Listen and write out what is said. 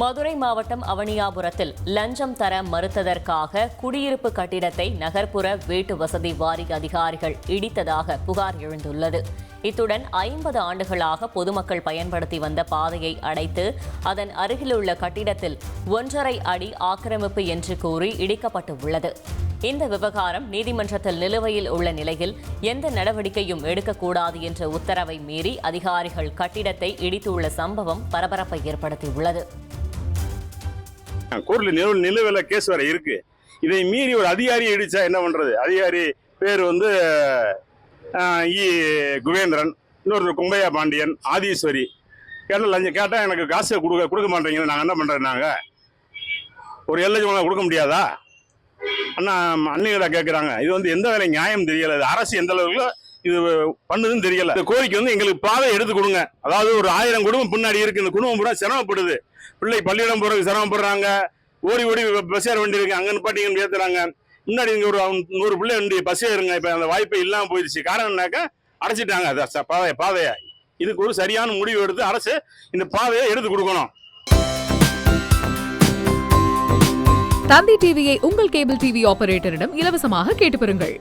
மதுரை மாவட்டம் அவனியாபுரத்தில் லஞ்சம் தர மறுத்ததற்காக குடியிருப்பு கட்டிடத்தை நகர்ப்புற வீட்டு வசதி வாரிய அதிகாரிகள் இடித்ததாக புகார் எழுந்துள்ளது. இத்துடன் ஐம்பது ஆண்டுகளாக பொதுமக்கள் பயன்படுத்தி வந்த பாதையை அடைத்து அதன் அருகிலுள்ள கட்டிடத்தில் ஒன்றரை அடி ஆக்கிரமிப்பு என்று கூறி இடிக்கப்பட்டு உள்ளது இந்த விவகாரம் நீதிமன்றத்தில் நிலுவையில் உள்ள நிலையில் எந்த நடவடிக்கையும் எடுக்கக்கூடாது என்ற உத்தரவை மீறி அதிகாரிகள் கட்டிடத்தை இடித்துள்ள சம்பவம் பரபரப்பை ஏற்படுத்தியுள்ளது. கோர்ட்ல நிலவு நிலுவையில் கேஸ் வேற இருக்கு. இதை மீறி ஒரு அதிகாரி இடிச்சா என்ன பண்றது? அதிகாரி பேர் வந்து இ. குவேந்திரன் இன்னொருத்தர் கும்பையா பாண்டியன் ஆதீஸ்வரி. கேட்டால் லஞ்சம் கேட்டால் எனக்கு காசு கொடுக்க கொடுக்க மாட்டேங்குது. நாங்கள் என்ன பண்ணுறது நாங்கள் ஒரு ஏழு லட்சம் கொடுக்க முடியாதா? அண்ணா அன்னைகளா கேட்குறாங்க இது வந்து எந்த வேலை நியாயம் தெரியல. அரசு எந்த அளவுக்கு இது பண்ணுதுன்னு தெரியல. இந்த கோரிக்கை வந்து எங்களுக்கு பாதை எடுத்து கொடுங்க. அதாவது ஒரு ஆயிரம் குடும்பம் பின்னாடி இருக்கு. இந்த குடும்பம் பூரா சிரமப்படுது. பிள்ளை பள்ளியிடம் போறதுக்கு சிரமப்படுறாங்க. ஓடி ஓடி பஸ் ஏற வண்டி இருக்கு. அங்க நிப்பாட்டிங்கன்னு ஏத்துறாங்க. முன்னாடி இங்க ஒரு நூறு பிள்ளை வண்டி பஸ் ஏறுங்க. இப்ப அந்த வாய்ப்பே இல்லாம போயிடுச்சு. காரணம் என்னக்கா அடைச்சிட்டாங்க. அது ச- பாதையை இதுக்கு ஒரு சரியான முடிவு எடுத்து அரசு இந்த பாதையை எடுத்து கொடுக்கணும். தந்தி டிவியை உங்கள் கேபிள் டிவி ஆபரேட்டரிடம் இலவசமாக கேட்டு பெறுங்கள்.